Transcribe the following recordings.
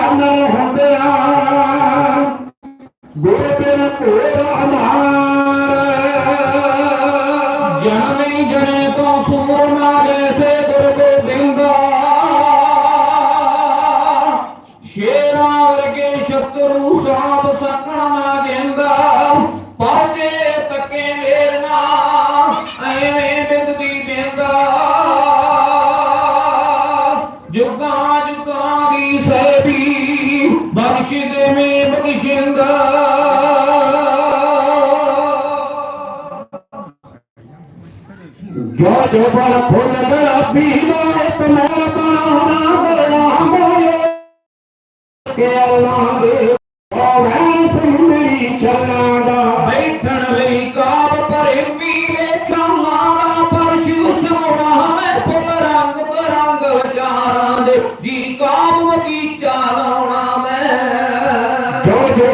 ਨਿਸ਼ਾਨਾ ਹੁੰਦਿਆ। ਗੁਰ ਬਿਨ ਕੋਰ ਅਮਾਰ। ਜਨਮੇ ਜਣੇ ਤੋਂ ਸੂਰਮਾ ਜੈਸੇ ਗੁਰ ਗੋਬਿੰਦ। ਸ਼ੇਰਾਂ ਵਰਗੇ ਸ਼ਤਰੂ ਸਾਹਿਬ ਸਕ புனிஷிதமே புனிஷிந்த जो जो बड़ा फूल बड़ा बीमा में तुम्हारा बड़ा होना बड़ा मोयो के अल्लाह दे और ऐसे मिली चलना दा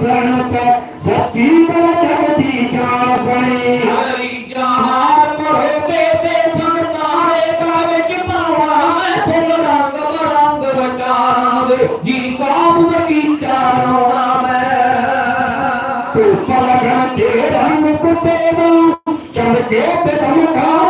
प्रणत सती पर जगती जान बने हरि जहाँ परोते ते संतारे का विच परवाह फुल रंग बरंग विचारां दे जी काउद की चारोना मैं तू पलगन के रंग कुटेगा चमके पे चमका